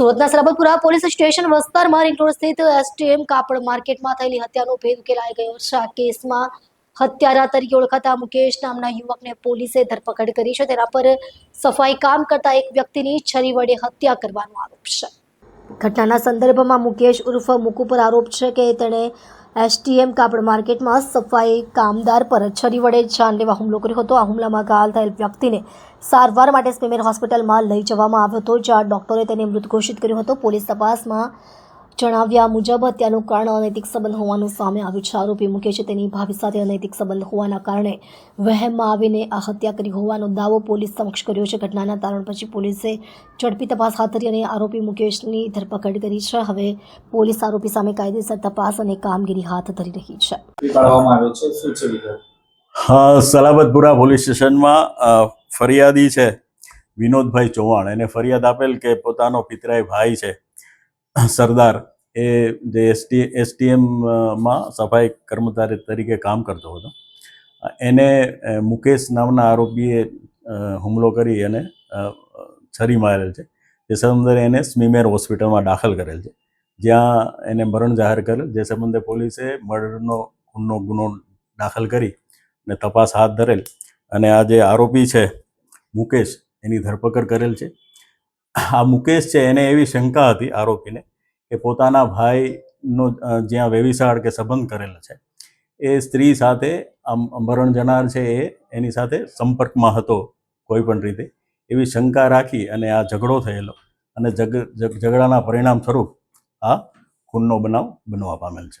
સુરતના Sarbatpura police station વિસ્તારમાં ring road સ્થિત એસટીએમ કાપડ માર્કેટમાં થયેલી હત્યાનો ભેદ ઉકેલાઈ ગયો છે. આ કેસમાં હત્યારા તરીકે ઓળખાતા મુકેશ નામના યુવકને પોલીસે ધરપકડ કરી છે. તેના પર સફાઈ કામ કરતા એક વ્યક્તિની છરી વડે હત્યા કરવાનો આરોપ છે. ઘટનાના સંદર્ભમાં મુકેશ ઉર્ફ મુકુ પર આરોપ છે કે તેણે એસટીએમ કાપડ માર્કેટમાં સફાઈ કામદાર પર છરી વડે જાનલેવા હુમલો કર્યો હતો. આ હુમલામાં ઘાયલ થયેલ વ્યક્તિને સારવાર માટે સ્પેમેર હોસ્પિટલમાં લઈ જવામાં આવ્યો હતો, જ્યાં ડોક્ટરે તેને મૃત ઘોષિત કર્યો હતો. પોલીસ તપાસમાં જણાવ્યા મુજબ હત્યાનું કારણ અનૈતિક સંબંધ હોવાનું સામે આવ્યું છે. આરોપી મુકેશે તેની ભાભી સાથે અનૈતિક સંબંધ હોવાના કારણે વહેમમાં આવીને આ હત્યા કરી હોવાનો દાવો પોલીસ સમક્ષ કર્યો છે. ઘટનાના તારણ પછી પોલીસે ઝડપી તપાસ હાથ ધરી અને આરોપી મુકેશની ધરપકડ કરી છે. હવે પોલીસ આરોપી સામે કાયદેસર તપાસ અને કામગીરી હાથ ધરી રહી છે. કાઢવામાં આવે છે. શું છે વિગત? હા સલાબતપુરા પોલીસ સ્ટેશનમાં ફરિયાદી છે વિનોદભાઈ ચૌહાણ. એને ફરિયાદ આપેલ કે પોતાનો પિતરાય ભાઈ છે સરદાર. એ જે એસટી એસટીએમમાં સફાઈ કર્મચારી તરીકે કામ કરતો હતો. એને મુકેશ નામના આરોપીએ હુમલો કરી અને છરી મારેલ છે. જે સંબંધે એને સ્મીમેર હોસ્પિટલમાં દાખલ કરેલ છે. જ્યાં એને મરણ જાહેર કરેલ, જે સંબંધે પોલીસે મર્ડરનો ખૂનનો ગુનો દાખલ કરી અને તપાસ હાથ ધરેલ. અને આ જે આરોપી છે, મુકેશ, એની ધરપકડ કરેલ છે. આ મુકેશ છે, એને એવી શંકા હતી આરોપીને કે પોતાના ભાઈનો જ્યાં વેવિશાળ કે સંબંધ કરેલો છે, એ સ્ત્રી સાથે આમ મરણ જનાર છે એ, એની સાથે સંપર્કમાં હતો કોઈ પણ રીતે, એવી શંકા રાખી અને આ ઝઘડો થયેલો અને ઝઘડાના પરિણામ સ્વરૂપ આ ખૂનનો બનાવ બનવા પામેલ છે.